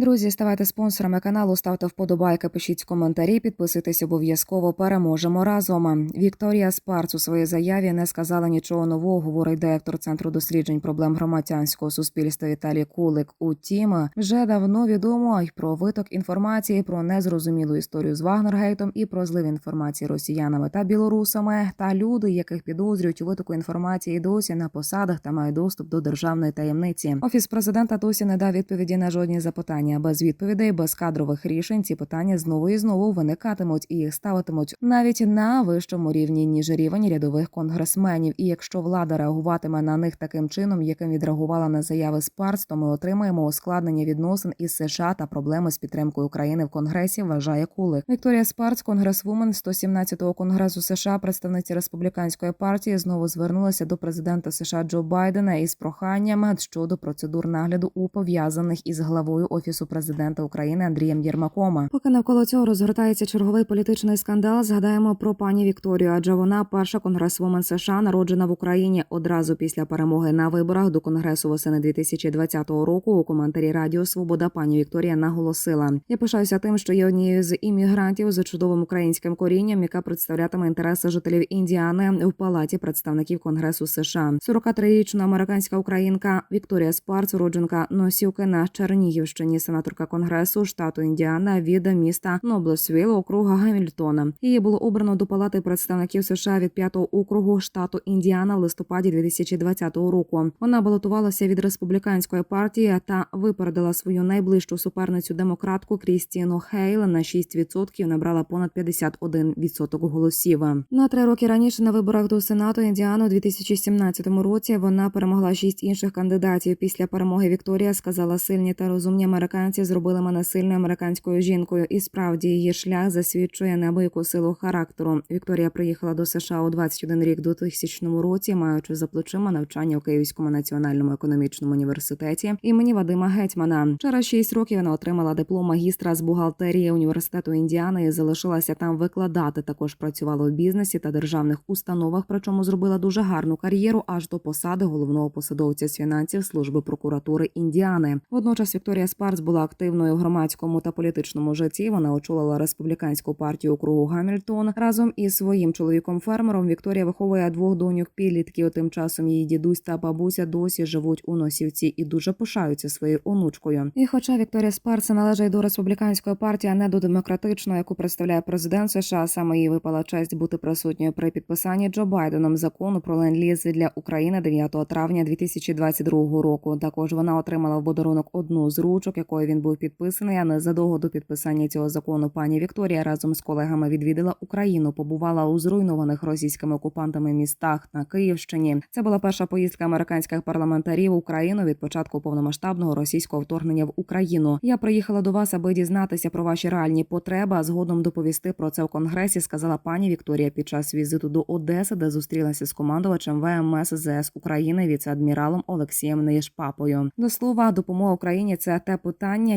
Друзі, ставайте спонсорами каналу, ставте вподобайки, пишіть коментарі, підписуйтесь обов'язково. Переможемо разом. Вікторія Спарц у своїй заяві не сказала нічого нового. Говорить директор центру досліджень проблем громадянського суспільства Віталій Кулик. Утім, вже давно відомо й про виток інформації про незрозумілу історію з Вагнергейтом і про злив інформації росіянами та білорусами та люди, яких підозрюють у витоку інформації досі на посадах та мають доступ до державної таємниці. Офіс президента досі не дав відповіді на жодні запитання. Без відповідей, без кадрових рішень ці питання знову і знову виникатимуть і їх ставитимуть навіть на вищому рівні ніж рівень рядових конгресменів. І якщо влада реагуватиме на них таким чином, яким відреагувала на заяви Спарц, то ми отримаємо ускладнення відносин із США та проблеми з підтримкою України в Конгресі. Вважає Кулик. Вікторія Спарц, конгресвумен 117-го конгресу США, представниця республіканської партії, знову звернулася до президента США Джо Байдена із проханням щодо процедур нагляду у пов'язаних із главою офісу президента України Андрієм Єрмаком. Поки навколо цього розгортається черговий політичний скандал. Згадаємо про пані Вікторію, адже вона перша конгресвумен США, народжена в Україні одразу після перемоги на виборах до конгресу восени 2020 року. У коментарі Радіо Свобода пані Вікторія наголосила: Я пишаюся тим, що є однією з іммігрантів з чудовим українським корінням, яка представлятиме інтереси жителів Індіани в палаті представників Конгресу США. 43-річна американська українка Вікторія Спарц, уродженка Носівки на Чернігівщині, сенаторка Конгресу штату Індіана від міста Ноблесвіл, округа Гамільтона. Її було обрано до палати представників США від 5-го округу штату Індіана в листопаді 2020 року. Вона балотувалася від республіканської партії та випередила свою найближчу суперницю демократку Крістіну Хейл на 6%, набрала понад 51% голосів. На три роки раніше на виборах до сенату Індіану у 2017 році вона перемогла шість інших кандидатів. Після перемоги Вікторія сказала сильні та розумні американці зробили мене сильною американською жінкою, і справді її шлях засвідчує неабияку силу характеру. Вікторія приїхала до США у 21 рік до 2000 році, маючи за плечима навчання у Київському національному економічному університеті імені Вадима Гетьмана. Через шість років вона отримала диплом магістра з бухгалтерії університету Індіани і залишилася там викладати. Також працювала у бізнесі та державних установах. Причому зробила дуже гарну кар'єру аж до посади головного посадовця з фінансів служби прокуратури Індіани. Водночас Вікторія Спарц була активною в громадському та політичному житті. Вона очолила республіканську партію округу Гамільтон разом із своїм чоловіком фермером. Вікторія виховує двох доньок підлітків. Тим часом її дідусь та бабуся досі живуть у носівці і дуже пишаються своєю онучкою. І, хоча Вікторія Спарц належить до республіканської партії, а не до демократичної, яку представляє президент США, саме їй випала честь бути присутньою при підписанні Джо Байденом закону про ленд-ліз для України 9 травня 2022 року. Також вона отримала в подарунок одну з ручок, якою він був підписаний. А незадовго до підписання цього закону пані Вікторія разом з колегами відвідала Україну, побувала у зруйнованих російськими окупантами містах на Київщині. Це була перша поїздка американських парламентарів в Україну від початку повномасштабного російського вторгнення в Україну. Я приїхала до вас, аби дізнатися про ваші реальні потреби, а згодом доповісти про це в конгресі. Сказала пані Вікторія під час візиту до Одеси, де зустрілася з командувачем ВМС ЗС України віце-адміралом Олексієм Неєшпапою. До слова, допомога Україні це те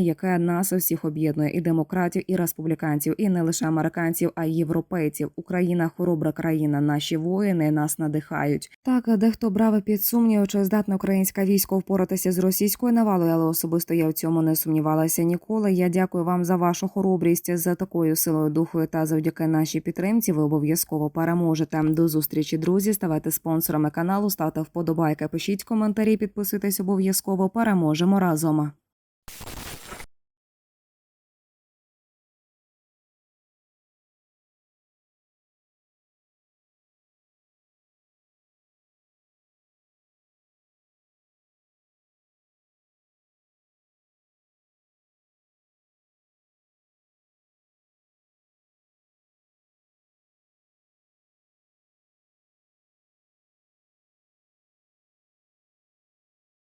яке нас усіх об'єднує і демократів, і республіканців, і не лише американців, а й європейців. Україна хоробра країна. Наші воїни нас надихають. Так, дехто брав під сумнів, чи здатне українське військо впоратися з російською навалою, але особисто я в цьому не сумнівалася ніколи. Я дякую вам за вашу хоробрість за такою силою духу та завдяки нашій підтримці. Ви обов'язково переможете. До зустрічі, друзі. Ставайте спонсорами каналу, ставте вподобайки, пишіть коментарі, підписуйтесь обов'язково. Переможемо разом.